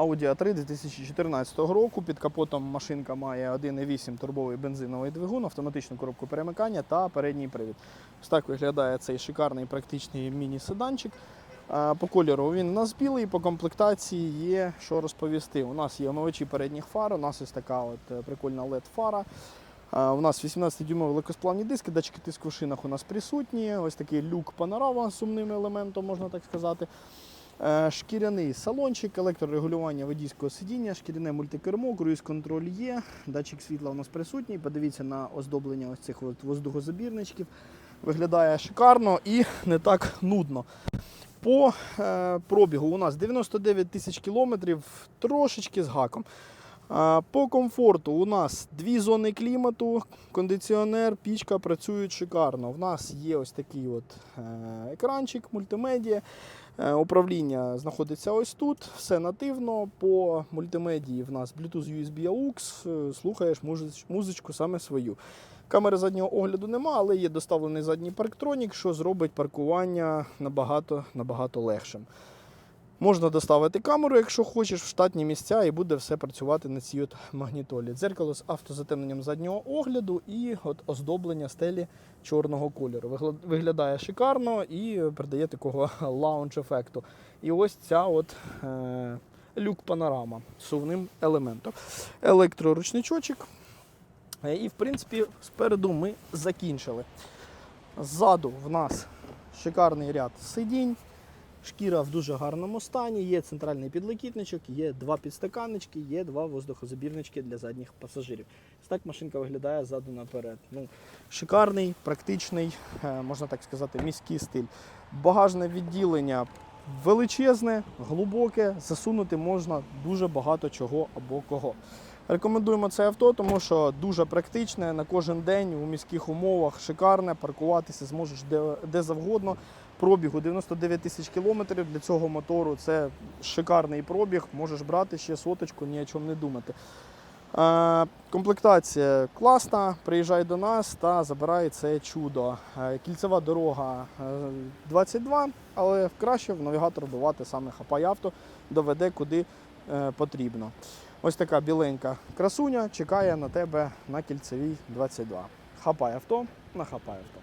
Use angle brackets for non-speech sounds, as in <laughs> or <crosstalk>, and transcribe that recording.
Audi A3 2014 року. Під капотом машинка має 1,8 турбовий бензиновий двигун, автоматичну коробку перемикання та передній привід. Ось так виглядає цей шикарний практичний міні-седанчик. По кольору він у нас білий, по комплектації є що розповісти. У нас є омивачі передніх фар, у нас ось така от е, прикольна LED-фара. У нас 18-дюймові легкосплавні диски, датчики тиску в шинах у нас присутні. Ось такий люк панорама з сумним елементом, можна так сказати. Е, Шкіряний салончик, електрорегулювання водійського сидіння, шкіряне мультикермо, круїз-контроль є, датчик світла у нас присутній. Подивіться на оздоблення ось цих воздухозабірничків. Виглядає шикарно і не так нудно. По е, пробігу у нас 99 тисяч кілометрів, трошечки з гаком. По комфорту у нас дві зони клімату, кондиціонер, пічка працюють шикарно. У нас є ось такий от е, екранчик, мультимедіа. Е, Управління знаходиться ось тут, все нативно. По мультимедії в нас Bluetooth USB AUX, е, слухаєш музичку саме свою. Камери заднього огляду нема, але є доставлений задній парктронік, що зробить паркування набагато, набагато легшим. Можна доставити камеру, якщо хочеш, в штатні місця, і буде все працювати на цій от магнітолі. Дзеркало з автозатемненням заднього огляду і от оздоблення стелі чорного кольору. Виглядає шикарно і придає такого <laughs> лаунж-ефекту. І ось ця от е, люк-панорама з сувним елементом. Електроручничочок. Е, І, в принципі, спереду ми закінчили. Ззаду в нас шикарний ряд сидінь. Шкіра в дуже гарному стані, є центральний підлокітничок, є два підстаканнички, є два воздухозабірнички для задніх пасажирів. Так машинка виглядає ззаду наперед. Ну, шикарний, практичний, е, можна так сказати, міський стиль. Багажне відділення величезне, глибоке, засунути можна дуже багато чого або кого. Рекомендуємо це авто, тому що дуже практичне на кожен день у міських умовах, шикарне, паркуватися зможеш де, де завгодно. Пробігу 99 тисяч кілометрів для цього мотору це шикарний пробіг. Можеш брати ще соточку, ні о чому не думати. Е, комплектація класна. Приїжджай до нас та забирай це чудо. Е, кільцева дорога е, 22, але краще в навігатор вбивати саме хапай авто, доведе куди е, потрібно. Ось така біленька красуня чекає на тебе на кільцевій 22. Хапай авто на хапай авто.